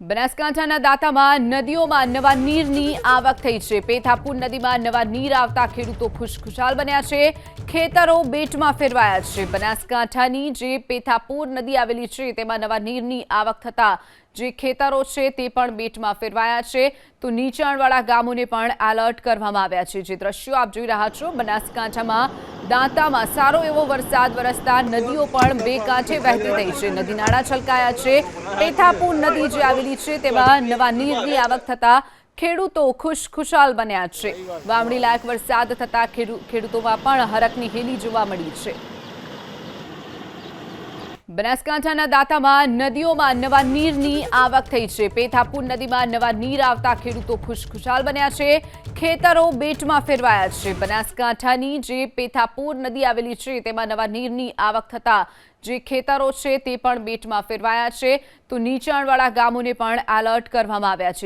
બનાસકાંઠાના દાંતામાં નદીઓમાં નવા નીરની આવક થઈ છે. પેથાપુર નદીમાં નવા નીર આવતા ખેડૂતો ખુશખુશાલ બન્યા છે. ખેતરો બેટમાં ફેરવાયા છે. બનાસકાંઠાની જે પેથાપુર નદી આવેલી છે, તેમાં નવા નીરની આવક થતા જે ખેતરો છે, તે પણ બેટમાં ફેરવાયા છે. તો નીચાણવાળા ગામોને પણ એલર્ટ કરવામાં આવ્યા છે. જે દ્રશ્યો આપ જોઈ રહ્યા છો, બનાસકાંઠામાં દાંતામાં સારો એવો વરસાદ, વરસતા નદીઓ પણ બે કાંઠે વહેતી થઈ છે. નદી નાળા છલકાયા છે. પેથાપુર નદી જે આવેલી છે, તેમાં નવા નીરની આવક થતા ખેડૂતો ખુશ ખુશાલ બન્યા છે. વાવણી લાયક વરસાદ થતા ખેડૂ- ખેડૂતોમાં પણ હરકની હેલી જોવા મળી છે. બનાસકાંઠાના દાતામાં નદીઓમાં નવા નીરની આવક થઈ છે. પેથાપુર નદીમાં નવા નીર આવતા ખેડૂતો ખુશખુશાલ બન્યા છે. ખેતરો બેટમાં ફેરવાયા છે. બનાસકાંઠાની જે પેથાપુર નદી આવેલી છે, તેમાં નવા નીરની આવક થતા જે ખેતરો છે, તે પણ બેટમાં ફેરવાયા છે. તો નીચાણવાળા ગામોને પણ એલર્ટ કરવામાં આવ્યા છે.